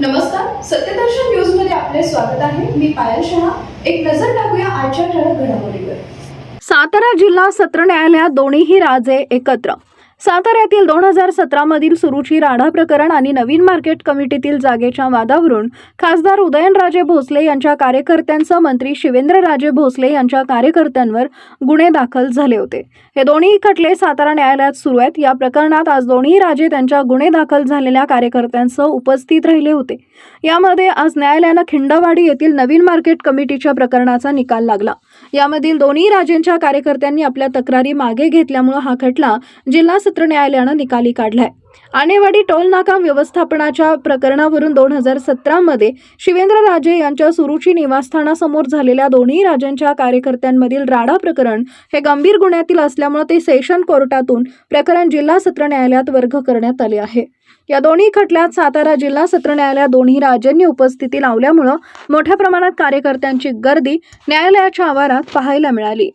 नमस्कार सत्यदर्शन न्यूजमध्ये आपले स्वागत आहे. मी पायल शहा. एक नजर टाकूया आजच्या ठळक घडामोडीवर. सातारा जिल्हा सत्र न्यायालयात दोन्हीही राजे एकत्र. साताऱ्यातील दोन हजार सतरामधील सुरुची राढा प्रकरण आणि नवीन मार्केट कमिटीतील जागेच्या वादावरून खासदार उदयनराजे भोसले यांच्या कार्यकर्त्यांसह मंत्री शिवेंद्रराजे भोसले यांच्या कार्यकर्त्यांवर गुन्हे दाखल झाले होते. हे दोन्ही खटले सातारा न्यायालयात सुरू आहेत. या प्रकरणात आज दोन्ही राजे त्यांच्या गुन्हे दाखल झालेल्या कार्यकर्त्यांसह उपस्थित राहिले होते. यामध्ये आज न्यायालयानं खिंडवाडी येथील नवीन मार्केट कमिटीच्या प्रकरणाचा निकाल लागला. यामधील दोन्ही राजेंच्या कार्यकर्त्यांनी आपल्या तक्रारी मागे घेतल्यामुळे हा खटला जिल्हा सत्र न्यायालयानं निकाली काढलाय. आणेवाडी टोल नाका व्यवस्थापनाच्या प्रकरणावरून दोन हजार सतरामध्ये शिवेंद्रराजे यांच्या सुरुची निवासस्थानासमोर झालेल्या दोन्ही राजांच्या कार्यकर्त्यांमधील राडा प्रकरण हे गंभीर गुन्ह्यातील असल्यामुळे ते सेशन कोर्टातून प्रकरण जिल्हा सत्र न्यायालयात वर्ग करण्यात आले आहे. या दोन्ही खटल्यात सातारा जिल्हा सत्र न्यायालयात दोन्ही राजांनी उपस्थिती लावल्यामुळं मोठ्या प्रमाणात कार्यकर्त्यांची गर्दी न्यायालयाच्या आवारात पाहायला मिळाली.